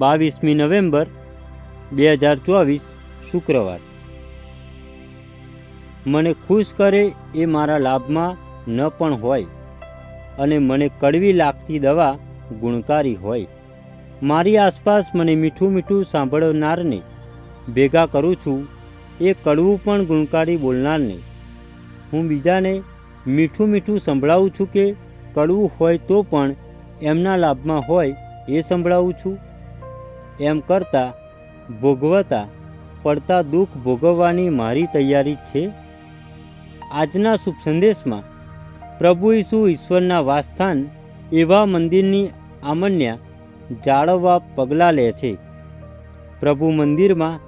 બાવીસમી નવેમ્બર બે હજાર ચોવીસ શુક્રવાર. મને ખુશ કરે એ મારા લાભમાં ન પણ હોય અને મને કડવી લાગતી દવા ગુણકારી હોય. મારી આસપાસ મને મીઠું મીઠું સાંભળનારને ભેગા કરું છું, એ કડવું પણ ગુણકારી બોલનારને. હું બીજાને મીઠું મીઠું સંભળાવું છું કે કડવું હોય તો પણ એમના લાભમાં હોય એ સંભળાવું છું. એમ કરતાં ભોગવતા પડતા દુઃખ ભોગવવાની મારી તૈયારી છે? આજના શુભ સંદેશમાં પ્રભુ ઈસુ ઈશ્વરના વાસસ્થાન એવા મંદિરની આમન્યા જાળવવા પગલાં લે છે. પ્રભુ મંદિરમાં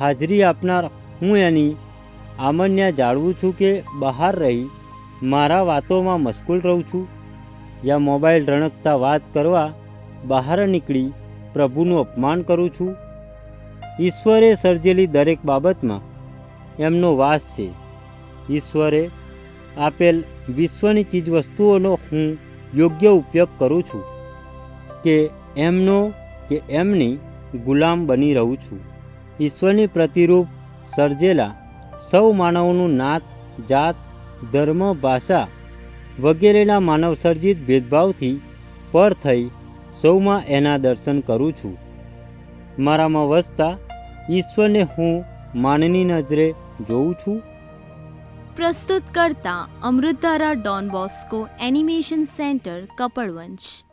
હાજરી આપનાર હું એની આમન્યા જાળવું છું કે બહાર રહી મારા વાતોમાં મશગુલ રહું છું? યા મોબાઈલ રણકતા વાત કરવા બહાર નીકળી પ્રભુનું અપમાન કરું છું? ઈશ્વરે સર્જેલી દરેક બાબતમાં એમનો વાસ છે. ઈશ્વરે આપેલ વિશ્વની ચીજવસ્તુઓનો હું યોગ્ય ઉપયોગ કરું છું કે એમનો કે એમની ગુલામ બની રહું છું. ઈશ્વરની પ્રતિરૂપ સર્જેલા સૌ માનવોનું નાત, જાત, ધર્મ, ભાષા વગેરેના માનવસર્જિત ભેદભાવથી પર થઈ સૌમાં એના દર્શન કરું છું. મારામાં વસતા ઈશ્વરને હું માનની નજરે જોઉં છું. પ્રસ્તુત કરતા અમૃતારા Don Bosco animation centre Kapadvanj